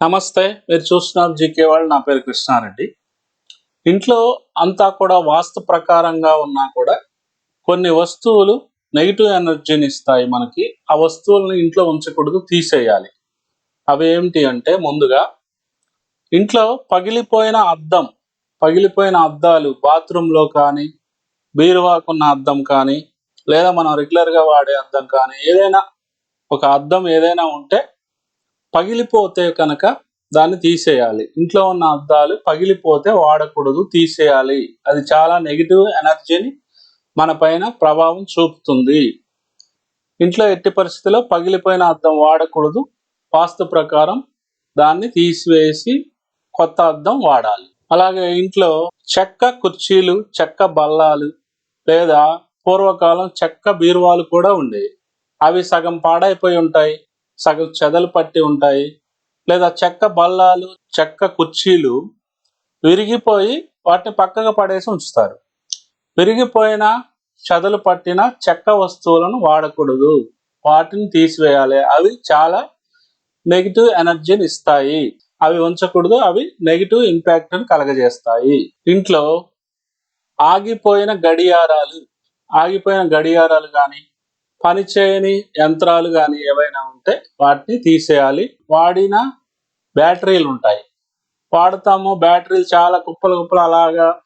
నమస్తే మీరు చూస్తున్నారు జీకే వాళ్ళు నా పేరు కృష్ణారెడ్డి. ఇంట్లో అంతా కూడా వాస్తు ప్రకారంగా ఉన్నా కూడా కొన్ని వస్తువులు నెగిటివ్ ఎనర్జీని ఇస్తాయి మనకి. ఆ వస్తువులను ఇంట్లో ఉంచకూడదు తీసేయాలి. అవి ఏమిటి అంటే ముందుగా ఇంట్లో పగిలిపోయిన అద్దం పగిలిపోయిన అద్దాలు బాత్రూంలో కానీ బీరువాకున్న అద్దం కానీ లేదా మనం రెగ్యులర్గా వాడే అద్దం కానీ ఏదైనా ఒక అద్దం ఏదైనా ఉంటే పగిలిపోతే కనుక దాన్ని తీసేయాలి. ఇంట్లో ఉన్న అద్దాలు పగిలిపోతే వాడకూడదు తీసేయాలి. అది చాలా నెగిటివ్ ఎనర్జీని మన పైన ప్రభావం చూపుతుంది. ఇంట్లో ఎట్టి పరిస్థితిలో పగిలిపోయిన అద్దం వాడకూడదు. వాస్తు ప్రకారం దాన్ని తీసివేసి కొత్త అద్దం వాడాలి. అలాగే ఇంట్లో చెక్క కుర్చీలు చెక్క బల్లాలు లేదా పూర్వకాలం చెక్క బీరువాలు కూడా ఉండేవి. అవి సగం పాడైపోయి ఉంటాయి. సగం చెదలు పట్టి ఉంటాయి. లేదా చెక్క బల్లాలు చెక్క కుర్చీలు విరిగిపోయి వాటిని పక్కగా పడేసి ఉంచుతారు. విరిగిపోయిన చెదలు పట్టిన చెక్క వస్తువులను వాడకూడదు. వాటిని తీసివేయాలి. అవి చాలా నెగిటివ్ ఎనర్జీని ఇస్తాయి. అవి ఉంచకూడదు. అవి నెగిటివ్ ఇంపాక్ట్ని కలగజేస్తాయి. ఇంట్లో ఆగిపోయిన గడియారాలు ఆగిపోయిన గడియారాలు కానీ పనిచేయని యంత్రాలు కానీ ఏవైనా ఉంటే వాటిని తీసేయాలి. వాడిన బ్యాటరీలు ఉంటాయి. వాడతాము. బ్యాటరీలు చాలా కుప్పలు కుప్పలు అలాగా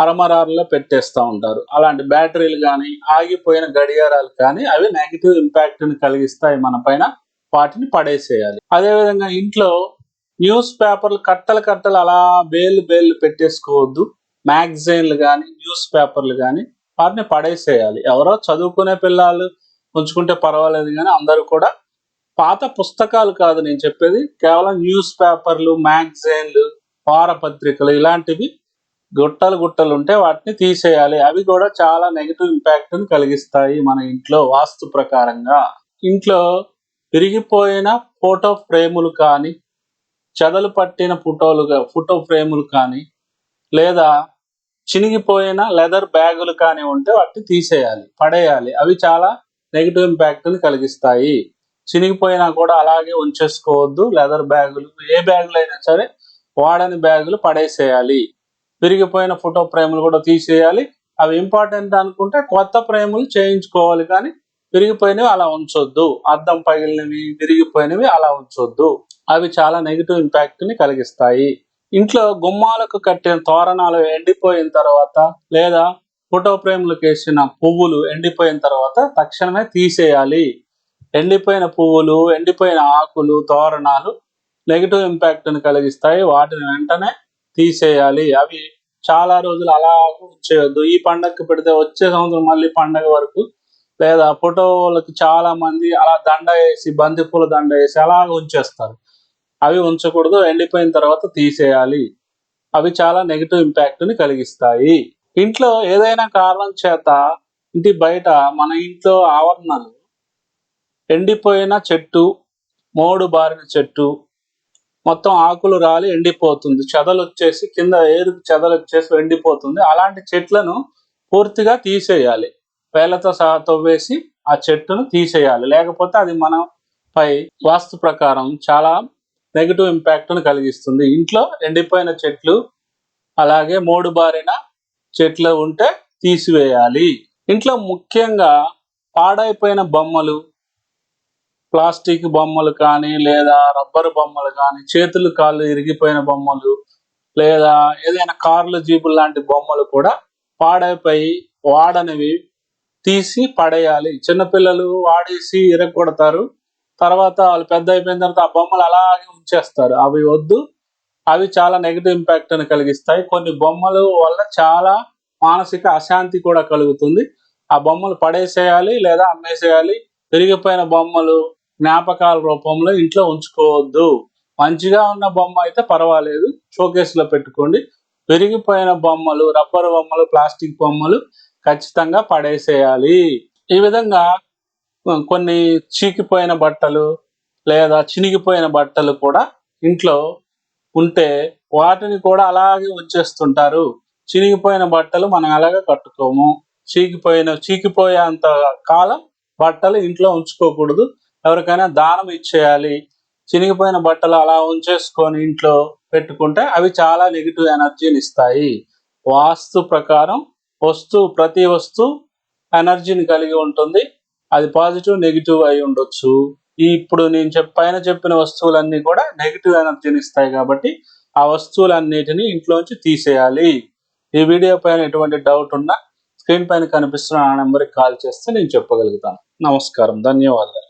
అరమరారులో పెట్టేస్తూ ఉంటారు. అలాంటి బ్యాటరీలు కానీ ఆగిపోయిన గడియారాలు కానీ అవి నెగిటివ్ ఇంపాక్ట్ని కలిగిస్తాయి మన పైన. వాటిని పడేసేయాలి. అదేవిధంగా ఇంట్లో న్యూస్ పేపర్లు కట్టలు కట్టలు అలా బేలు బేలు పెట్టేసుకోవద్దు. మ్యాగజైన్లు కానీ న్యూస్ పేపర్లు కానీ వాటిని పడేసేయాలి. ఎవరో చదువుకునే పిల్లలు ఉంచుకుంటే పర్వాలేదు కానీ అందరూ కూడా పాత పుస్తకాలు కాదు నేను చెప్పేది. కేవలం న్యూస్ పేపర్లు మ్యాగజైన్లు వారపత్రికలు ఇలాంటివి గుట్టలు గుట్టలు ఉంటే వాటిని తీసేయాలి. అవి కూడా చాలా నెగిటివ్ ఇంపాక్ట్ని కలిగిస్తాయి మన ఇంట్లో వాస్తు ప్రకారంగా. ఇంట్లో విరిగిపోయిన ఫోటో ఫ్రేములు కానీ చెదలు పట్టిన ఫోటోలు ఫోటో ఫ్రేములు కానీ లేదా చినిగిపోయిన లెదర్ బ్యాగులు కానీ ఉంటే వాటిని తీసేయాలి పడేయాలి. అవి చాలా నెగిటివ్ ఇంపాక్ట్ని కలిగిస్తాయి. చినిగిపోయినా కూడా అలాగే ఉంచేసుకోవద్దు. లెదర్ బ్యాగులు ఏ బ్యాగులు అయినా సరే వాడని బ్యాగులు పడేసేయాలి. విరిగిపోయిన ఫోటో ఫ్రేములు కూడా తీసేయాలి. అవి ఇంపార్టెంట్ అనుకుంటే కొత్త ఫ్రేములు చేయించుకోవాలి కానీ విరిగిపోయినవి అలా ఉంచొద్దు. అద్దం పగిలినవి విరిగిపోయినవి అలా ఉంచొద్దు. అవి చాలా నెగిటివ్ ఇంపాక్ట్ని కలిగిస్తాయి. ఇంట్లో గుమ్మాలకు కట్టిన తోరణాలు ఎండిపోయిన తర్వాత లేదా ఫోటో ఫ్రేమ్లకు వేసిన పువ్వులు ఎండిపోయిన తర్వాత తక్షణమే తీసేయాలి. ఎండిపోయిన పువ్వులు ఎండిపోయిన ఆకులు తోరణాలు నెగిటివ్ ఇంపాక్ట్ని కలిగిస్తాయి. వాటిని వెంటనే తీసేయాలి. అవి చాలా రోజులు అలా ఉంచేయొద్దు ఈ పండగకి పెడితే వచ్చే సంవత్సరం మళ్ళీ పండగ వరకు లేదా ఫోటోలకు చాలా మంది అలా దండ వేసి బంతిపూల దండ వేసి అలా ఉంచేస్తారు. అవి ఉంచకూడదు ఎండిపోయిన తర్వాత తీసేయాలి. అవి చాలా నెగిటివ్ ఇంపాక్ట్ని కలిగిస్తాయి. ఇంట్లో ఏదైనా కారణం చేత ఇంటి బయట మన ఇంట్లో ఆవరణలు ఎండిపోయిన చెట్టు మోడు బారిన చెట్టు మొత్తం ఆకులు రాలి ఎండిపోతుంది. చెదలు వచ్చేసి కింద ఏరుకు చెదలు వచ్చేసి ఎండిపోతుంది. అలాంటి చెట్లను పూర్తిగా తీసేయాలి. వేలతో సహా తవ్వేసి ఆ చెట్టును తీసేయాలి. లేకపోతే అది మన పై వాస్తు ప్రకారం చాలా నెగిటివ్ ఇంపాక్ట్ను కలిగిస్తుంది. ఇంట్లో ఎండిపోయిన చెట్లు అలాగే మోడు బారిన చెట్లు ఉంటే తీసివేయాలి. ఇంట్లో ముఖ్యంగా పాడైపోయిన బొమ్మలు ప్లాస్టిక్ బొమ్మలు కానీ లేదా రబ్బరు బొమ్మలు కానీ చేతులు కాళ్ళు ఇరిగిపోయిన బొమ్మలు లేదా ఏదైనా కార్లు జీపులు లాంటి బొమ్మలు కూడా పాడైపోయి వాడనివి తీసి పడేయాలి. చిన్నపిల్లలు వాడేసి ఇరగొడతారు. తర్వాత వాళ్ళు పెద్ద అయిపోయిన తర్వాత ఆ బొమ్మలు అలాగే ఉంచేస్తారు. అవి వద్దు. అవి చాలా నెగిటివ్ ఇంపాక్ట్ అని కలిగిస్తాయి. కొన్ని బొమ్మలు వల్ల చాలా మానసిక అశాంతి కూడా కలుగుతుంది. ఆ బొమ్మలు పడేసేయాలి లేదా అమ్మేసేయాలి. విరిగిపోయిన బొమ్మలు జ్ఞాపకాల రూపంలో ఇంట్లో ఉంచుకోవద్దు. మంచిగా ఉన్న బొమ్మ అయితే పర్వాలేదు. షోకేస్లో పెట్టుకోండి. విరిగిపోయిన బొమ్మలు రబ్బర్ బొమ్మలు ప్లాస్టిక్ బొమ్మలు ఖచ్చితంగా పడేసేయాలి. ఈ విధంగా కొన్ని చీకిపోయిన బట్టలు లేదా చినిగిపోయిన బట్టలు కూడా ఇంట్లో ఉంటే వాటిని కూడా అలాగే ఉంచేస్తుంటారు. చినిగిపోయిన బట్టలు మనం అలాగే కట్టుకోము? చీకిపోయిన చీకిపోయేంత కాలం బట్టలు ఇంట్లో ఉంచుకోకూడదు. ఎవరికైనా దానం ఇచ్చేయాలి. చినిగిపోయిన బట్టలు అలా ఉంచేసుకొని ఇంట్లో పెట్టుకుంటే అవి చాలా నెగిటివ్ ఎనర్జీని ఇస్తాయి. వాస్తు ప్రకారం వస్తువు ప్రతి వస్తువు ఎనర్జీని కలిగి ఉంటుంది. అది పాజిటివ్ నెగిటివ్ అయి ఉండొచ్చు. ఇప్పుడు నేను చెప్ పైన చెప్పిన వస్తువులన్నీ కూడా నెగిటివ్ ఎనర్జీని ఇస్తాయి కాబట్టి ఆ వస్తువులన్నిటిని ఇంట్లోంచి తీసేయాలి. ఈ వీడియో పైన ఎటువంటి డౌట్ ఉన్నా స్క్రీన్ పైన కనిపిస్తున్న ఆ నెంబర్కి కాల్ చేస్తే నేను చెప్పగలుగుతాను. నమస్కారం. ధన్యవాదాలు.